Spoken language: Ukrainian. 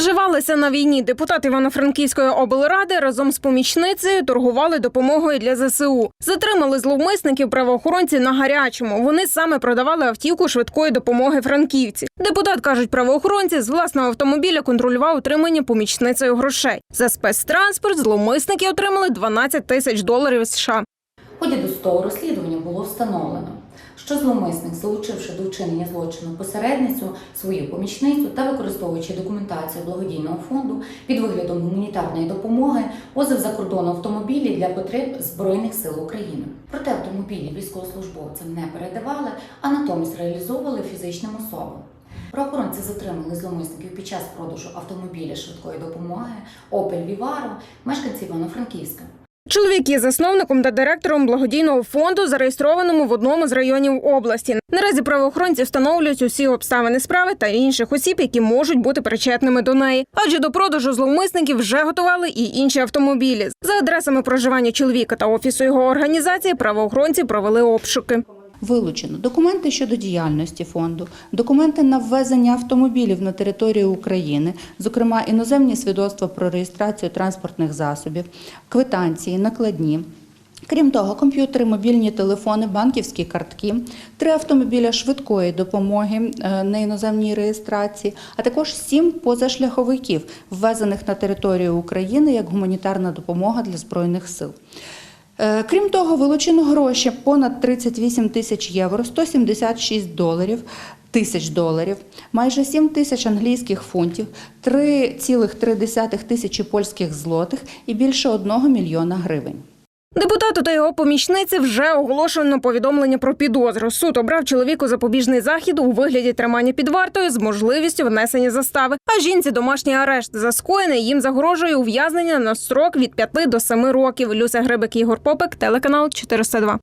Наживалися на війні. Депутат Івано-Франківської облради разом з помічницею торгували допомогою для ЗСУ. Затримали зловмисників правоохоронці на гарячому. Вони саме продавали автівку швидкої допомоги франківці. Депутат кажуть, правоохоронці з власного автомобіля контролював отримання помічницею грошей. За спецтранспорт зловмисники отримали 12 тисяч доларів США. В ході досудового розслідування було встановлено, що зловмисник, залучивши до вчинення злочину посередницю, свою помічницю та використовуючи документацію благодійного фонду під виглядом гуманітарної допомоги, возив за кордон автомобілі для потреб Збройних сил України. Проте автомобілі військовослужбовцям не передавали, а натомість реалізовували фізичним особам. Правоохоронці затримали зловмисників під час продажу автомобіля швидкої допомоги Opel Vivaro, мешканці Івано-Франківська. Чоловік є засновником та директором благодійного фонду, зареєстрованому в одному з районів області. Наразі правоохоронці встановлюють усі обставини справи та інших осіб, які можуть бути причетними до неї. Адже до продажу зловмисників вже готували і інші автомобілі. За адресами проживання чоловіка та офісу його організації правоохоронці провели обшуки. Вилучено документи щодо діяльності фонду, документи на ввезення автомобілів на територію України, зокрема іноземні свідоцтва про реєстрацію транспортних засобів, квитанції, накладні. Крім того, комп'ютери, мобільні телефони, банківські картки, три автомобіля швидкої допомоги е, на іноземній реєстрації, а також сім позашляховиків, ввезених на територію України як гуманітарна допомога для збройних сил. Е, Крім того, вилучено гроші понад 38 тисяч євро, 176 доларів, тисяч доларів, майже 7 тисяч англійських фунтів, 3,3 тисячі польських злотих і більше 1 мільйона гривень. Депутату та його помічниці вже оголошено повідомлення про підозру. Суд обрав чоловіку запобіжний захід у вигляді тримання під вартою з можливістю внесення застави. А жінці домашній арешт за скоєне їм загрожує ув'язнення на строк від 5 до 7 років. Люся Грибик, Ігор Попик, телеканал 402.